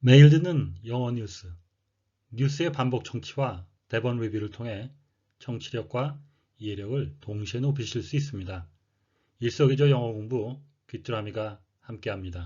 매일 듣는 영어 뉴스, 뉴스의 반복 청취와 대본 리뷰를 통해 청취력과 이해력을 동시에 높이실 수 있습니다. 일석이조 영어 공부 귀뚜라미가 함께합니다.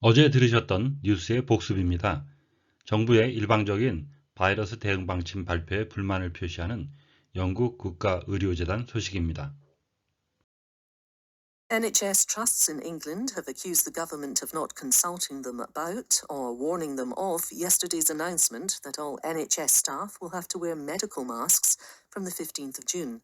어제 들으셨던 뉴스의 복습입니다. 정부의 일방적인 바이러스 대응 방침 발표에 불만을 표시하는 영국 국가의료재단 소식입니다. NHS trusts in England have accused the government of not consulting them about or warning them of yesterday's announcement that all NHS staff will have to wear medical masks from the 15th of June.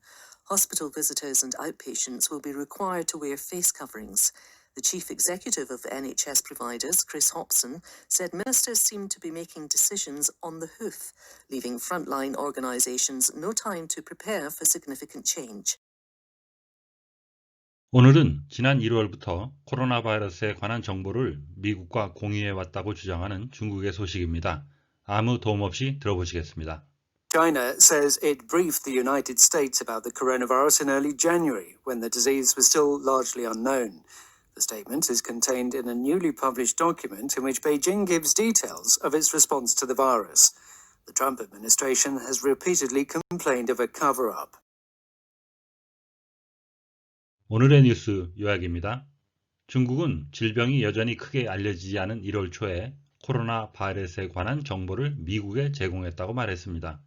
Hospital visitors and outpatients will be required to wear face coverings. The chief executive of NHS providers, Chris Hobson, said ministers seem to be making decisions on the hoof, leaving frontline organisations no time to prepare for significant change. 오늘은 지난 1월부터 코로나 바이러스에 관한 정보를 미국과 공유해 왔다고 주장하는 중국의 소식입니다. 아무 도움 없이 들어보시겠습니다. China says it briefed the United States about the coronavirus in early January when the disease was still largely unknown. The statement is contained in a newly published document in which Beijing gives details of its response to the virus. The Trump administration has repeatedly complained of a cover up. 오늘의 뉴스 요약입니다. 중국은 질병이 여전히 크게 알려지지 않은 1월 초에 코로나 바이러스에 관한 정보를 미국에 제공했다고 말했습니다.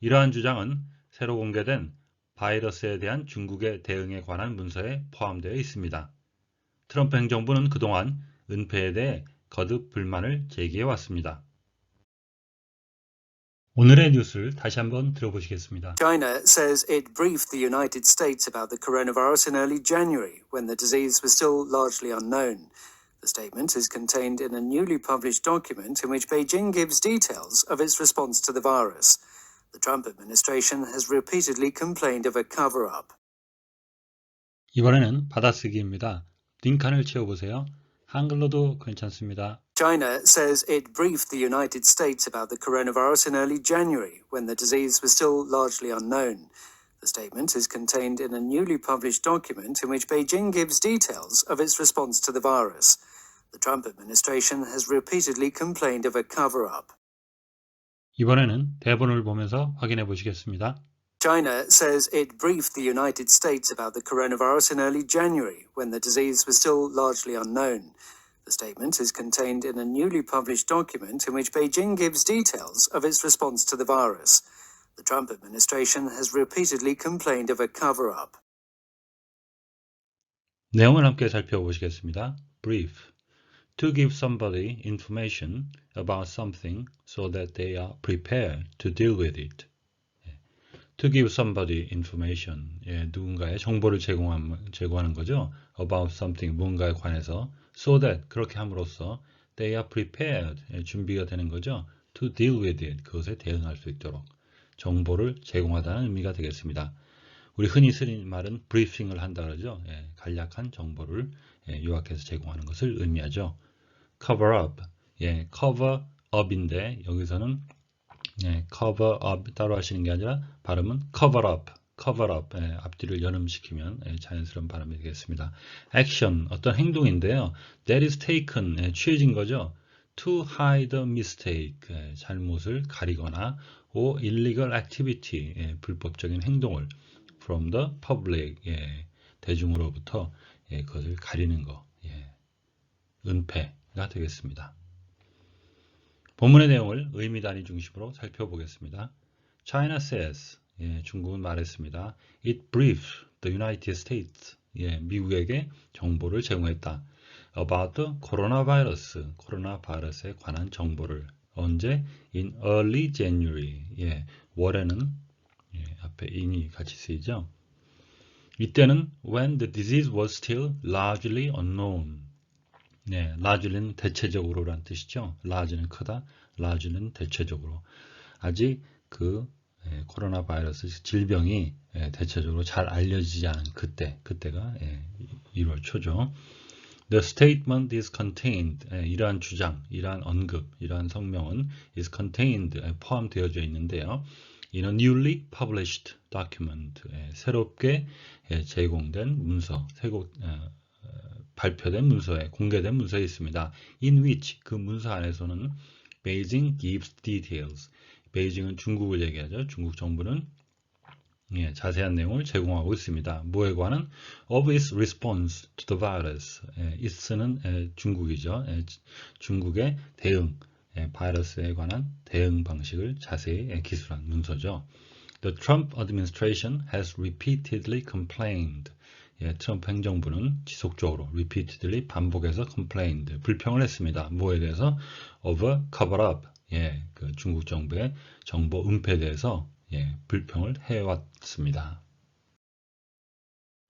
이러한 주장은 새로 공개된 바이러스에 대한 중국의 대응에 관한 문서에 포함되어 있습니다. 트럼프 행정부는 그동안 은폐에 대해 거듭 불만을 제기해 왔습니다. 오늘의 뉴스를 다시 한번 들어보시겠습니다. China says it briefed the United States about the coronavirus in early January when the disease was still largely unknown. The statement is contained in a newly published document in which Beijing gives details of its response to the virus. The Trump administration has repeatedly complained of a cover up. 이번에는 받아쓰기입니다. 링칸을 채워보세요. 한글로도 괜찮습니다. China says it briefed the United States about the coronavirus in early January when the disease was still largely unknown. The statement is contained in a newly published document in which Beijing gives details of its response to the virus. The Trump administration has repeatedly complained of a cover up. 이번에는 대본을 보면서 확인해 보시겠습니다. China says it briefed the United States about the coronavirus in early January when the disease was still largely unknown. The statement is contained in a newly published document in which Beijing gives details of its response to the virus. The Trump administration has repeatedly complained of a cover up. 내용을 함께 살펴보시겠습니다. Brief. To give somebody information about something so that they are prepared to deal with it. 예. To give somebody information. 예, 누군가의 정보를 제공한, 제공하는 거죠. About something, 뭔가에 관해서. So that, 그렇게 함으로써 they are prepared, 예, 준비가 되는 거죠. To deal with it, 그것에 대응할 수 있도록. 정보를 제공하다는 의미가 되겠습니다. 우리 흔히 쓰는 말은 브리핑을 한다 그러죠. 예, 간략한 정보를 예, 요약해서 제공하는 것을 의미하죠. cover up, 예, cover up인데 여기서는 예, cover up 따로 하시는 게 아니라 발음은 cover up, cover up 예, 앞뒤를 연음시키면 예, 자연스러운 발음이 되겠습니다. action 어떤 행동인데요. that is taken 예, 취해진 거죠. to hide a mistake 예, 잘못을 가리거나 or illegal activity 예, 불법적인 행동을 from the public 예, 대중으로부터 예, 그것을 가리는 거 예, 은폐가 되겠습니다. 본문의 내용을 의미 단위 중심으로 살펴보겠습니다. China says 예, 중국은 말했습니다. It briefed the United States 예, 미국에게 정보를 제공했다. About the coronavirus 코로나 바이러스에 관한 정보를 언제? In early January 예, 월에는 예, 앞에 in이 같이 쓰이죠. 이때는 when the disease was still largely unknown. 네, largely는 대체적으로란 뜻이죠. large는 크다, large는 대체적으로. 아직 그 예, 코로나 바이러스 질병이 예, 대체적으로 잘 알려지지 않은 그때, 그때가 예, 1월 초죠. The statement is contained. 예, 이러한 주장, 이러한 언급, 이러한 성명은 is contained 예, 포함되어져 있는데요. in a newly published document 예, 새롭게 예, 제공된 문서, 어, 발표된 문서에 공개된 문서에 있습니다. In which 그 문서 안에서는 Beijing gives details. 베이징은 중국을 얘기하죠. 중국 정부는 예, 자세한 내용을 제공하고 있습니다. 뭐에 관한 of its response to the virus. 예, its는 예, 중국이죠. 예, 중국의 대응, 예, 바이러스에 관한 대응 방식을 자세히 예, 기술한 문서죠. The Trump administration has repeatedly complained. 예, 트럼프 행정부는 지속적으로 repeatedly 반복해서 complained 불평을 했습니다. 뭐에 대해서 of a cover-up. 예, 그 중국 정부의 정보 은폐에 대해서 예, 불평을 해왔습니다.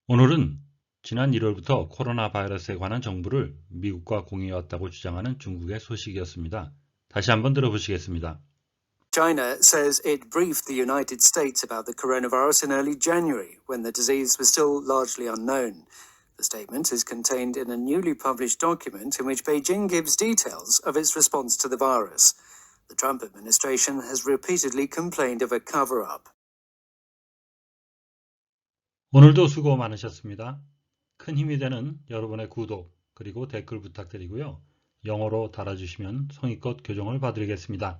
오늘은 지난 1월부터 코로나 바이러스에 관한 정보를 미국과 공유해왔다고 주장하는 중국의 소식이었습니다. 다시 한번 들어보시겠습니다. China says it briefed the United States about the coronavirus in early January when the disease was still largely unknown. The statement is contained in a newly published document in which Beijing gives details of its response to the virus. The Trump administration has repeatedly complained of a cover up. 오늘도 수고 많으셨습니다. 큰 힘이 되는 여러분의 구독 그리고 댓글 부탁드리고요. 영어로 달아주시면 성의껏 교정을 봐드리겠습니다.